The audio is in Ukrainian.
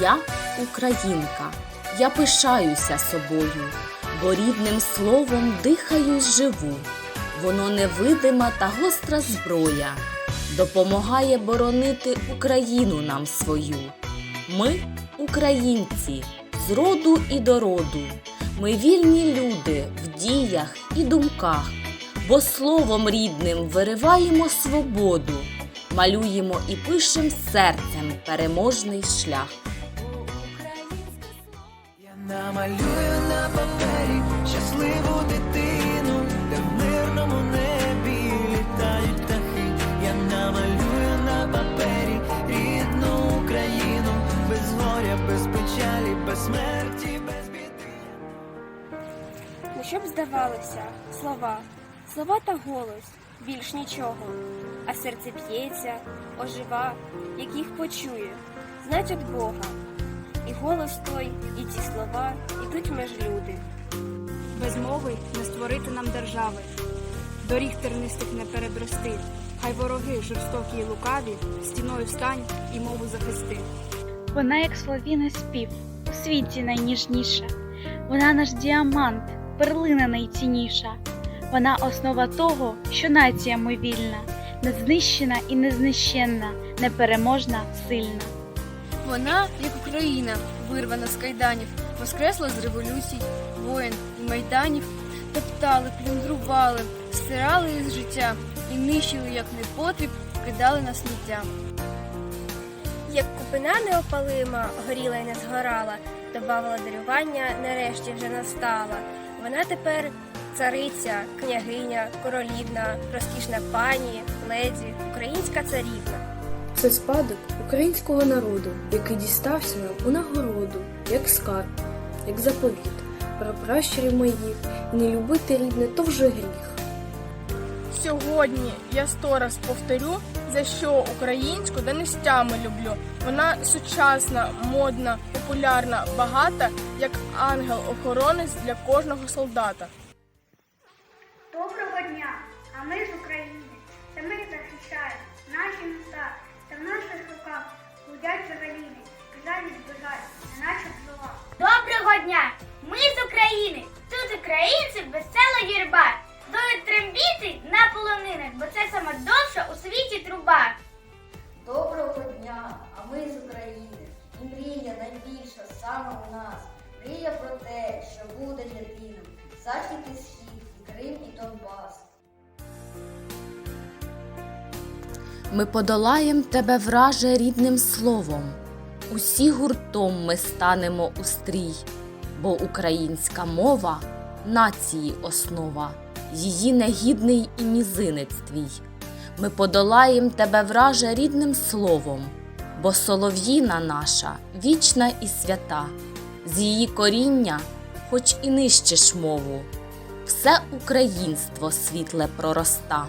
Я українка, я пишаюся собою, бо рідним словом дихаю живу. Воно невидима та гостра зброя, допомагає боронити Україну нам свою. Ми українці, з роду і до роду. Ми вільні люди в діях і думках, бо словом рідним вириваємо свободу, малюємо і пишем серцем переможний шлях. Щасливу дитину, де в мирному небі літають птахи. Я намалюю на папері рідну Україну, без горя, без печалі, без смерті, без біди. Ну, щоб здавалося, слова, слова та голос, більш нічого, а серце п'ється, ожива, як їх почує, від Бога. І голос той, і ті слова ідуть меж люди. Без не створити нам держави, доріг тернистих не перебрести, хай вороги жорстокі й лукаві, стіною стань і мову захисти. Вона як солов'їний спів, у світі найніжніша. Вона наш діамант, перлина найцінніша. Вона основа того, що нація ми вільна, незнищена і незнищенна, непереможна, сильна. Вона, як Україна, вирвана з кайданів, воскресла з революцій, воїн і майданів, топтали, плюндрували, стирали із життя і нищили, як непотріб, кидали на сміття. Як купина неопалима, горіла й не згорала, добавила дарювання, нарешті вже настала. Вона тепер цариця, княгиня, королівна, розкішна пані, леді, українська царівна. Це спадок українського народу, який дістався нам у нагороду, як скарб, як заповіт. Про пращурів моїх і не любити рідне то вже гріх. Сьогодні я сто раз повторю, за що українську донестями люблю. Вона сучасна, модна, популярна, багата, як ангел-охоронець для кожного солдата. Доброго дня! А ми з України. Це ми захищаємо наші міста та в наших руках гудять джавеліни, біжать збіжать, неначе бджола. Доброго дня! Ми з України! Тут українців весела юрба. Дують трембіти на полонинах, бо це сама довша у світі труба. Доброго дня, а ми з України. І мрія найбільша саме у нас. Мрія про те, що буде єдиним. Захід і схід, і Крим, і Донбас. Ми подолаєм тебе, враже, рідним словом. Усі гуртом ми станемо у стрій, бо українська мова нації основа, її негідний і мізинець твій. Ми подолаєм тебе, враже, рідним словом, бо солов'їна наша вічна і свята, з її коріння, хоч і нищиш мову, все українство світле пророста.